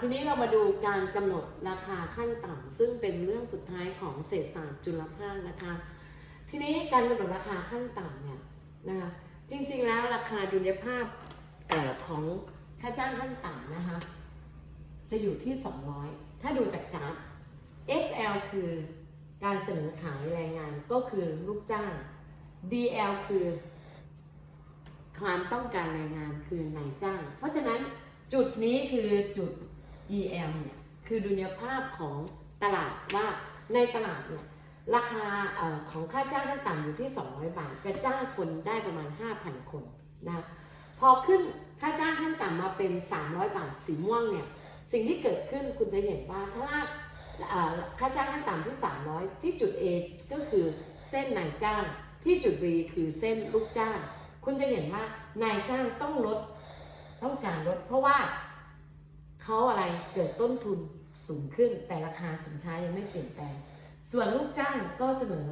ทีนี้เรามาดูการกำหนดราคาขั้นต่ำซึ่งเป็นเรื่องสุดท้ายของเศรษฐศาสตร์จุลภาคนะคะ ทีนี้การกำหนดราคาขั้นต่ำเนี่ยนะคะจริงๆแล้วราคาดุลยภาพออของค่าจ้างขั้นต่ำนะคะ จะอยู่ที่ 200 ถ้าดูจากกราฟ SL คือการเสนอขายแรงงานก็คือลูกจ้าง DL คือ ความต้องการแรงงานคือนายจ้าง เพราะฉะนั้นจุดนี้คือจุด EL เนี่ยคือดุลยภาพของตลาดว่าในตลาดเนี่ยราคาอของค่าจ้างขั้นต่ำอยู่ที่ 200 บาท จะจ้างคนได้ประมาณ 5,000 คนนะพอขึ้นค่าจ้างขั้นต่ำมาเป็น 300 บาทสีม่วงเนี่ยสิ่งที่เกิดขึ้นคุณจะเห็นว่าถ้าค่าจ้างขั้นต่ำที่ 300 ที่จุด A ก็คือเส้นนายจ้างที่จุด B คือเส้นลูกจ้าง คุณจะเห็นว่านายจ้างต้องลดต้องการลด เพราะว่าเขาอะไร เกิดต้นทุนสูงขึ้น แต่ราคาสินค้ายังไม่เปลี่ยนแปลง ส่วนลูกจ้างก็เสนอ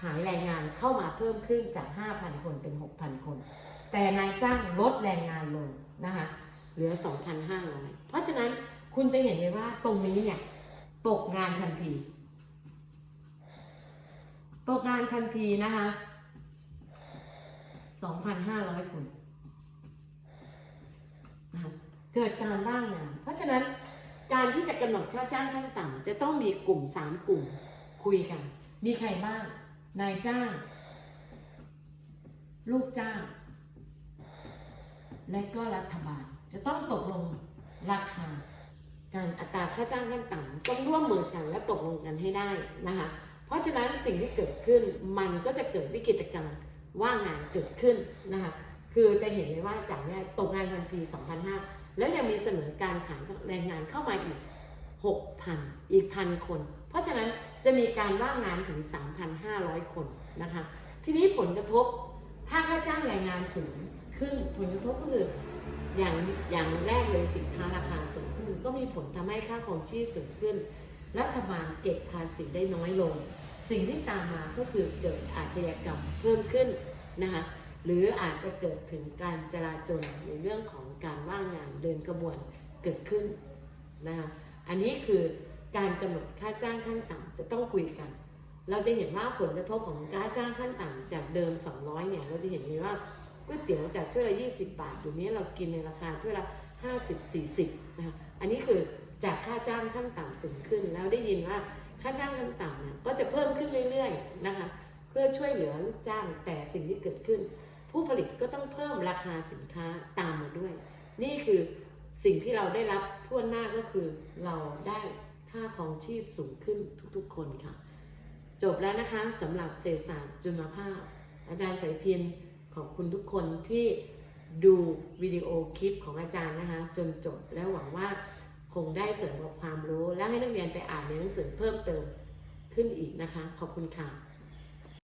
ขายแรงงานเข้ามาเพิ่มขึ้นจาก 5,000 คนเป็น 6,000 คน แต่นายจ้างลดแรงงานลงนะคะเหลือ 2,500 เพราะฉะนั้นคุณจะเห็นเลยว่าตรงนี้เนี่ยตกงานทันที ตกงานทันทีนะคะ 2,500 คนนะคะเกิดการว่างงาน เพราะฉะนั้น การที่จะกำหนดค่าจ้างขั้นต่ำจะต้องมีกลุ่ม 3 กลุ่มคุยกัน มีใครบ้าง นายจ้าง ลูกจ้าง และก็รัฐบาล จะต้องตกลงราคา การอัตราค่าจ้างขั้นต่ำต้องร่วมมือกันและตกลงกันให้ได้นะคะเพราะฉะนั้นสิ่งที่เกิดขึ้นมันก็จะเกิดวิกฤตการณ์ว่างงานเกิดขึ้นนะคะคือจะเห็นเลยว่าจากเนี้ยตกงานทันที 2,500 แล้วยังมีเสนอการขายแรงงานเข้ามาอีก 6,000 อีกพันคน เพราะฉะนั้นจะมีการว่างงานถึง 3,500 คนนะคะ ทีนี้ผลกระทบถ้าค่าจ้างแรงงานสูงขึ้นผลกระทบก็คืออย่างอย่างแรกเลยสินค้าราคาสูงขึ้น ก็มีผลทำให้ค่าครองชีพสูงขึ้น รัฐบาลเก็บภาษีได้น้อยลง สิ่งที่ตามมาก็คือเกิดอาชญากรรมเพิ่มขึ้นนะคะ หรืออาจจะเกิดถึงการจราจรในเรื่องของการว่างงานเดินกระบวนเกิดขึ้นนะคะอันนี้คือการกำหนดค่าจ้างขั้นต่ำจะต้องคุยกัน เราจะเห็นว่าผลกระทบของค่าจ้างขั้นต่ำจากเดิม 200เนี่ยเราจะเห็นเลยว่าก๋วยเตี๋ยวจากถ้วยละ 20 บาทเดี๋ยวนี้เรากินในราคาถ้วยละ 50 40นะคะอันนี้คือจากค่าจ้างขั้นต่ำสูงขึ้น แล้วได้ยินว่าค่าจ้างขั้นต่ำเนี่ยก็จะเพิ่มขึ้นเรื่อยๆนะคะเพื่อช่วยเหลือลูกจ้างแต่สิ่งที่เกิดขึ้น ผู้ผลิตก็ต้องเพิ่มราคาสินค้าตามมาด้วย นี่คือสิ่งที่เราได้รับทั่วหน้าก็คือเราได้ค่าของชีพสูงขึ้นทุกๆ คนค่ะ จบแล้วนะคะสำหรับเศรษฐศาสตร์จุลภาพ อาจารย์สายพินขอบคุณทุกคนที่ดูวิดีโอคลิปของอาจารย์นะคะ จนจบแล้วหวังว่าคงได้เสริมความรู้ แล้วให้นักเรียนไปอ่านในหนังสือเพิ่มเติมขึ้นอีกนะคะ ขอบคุณค่ะ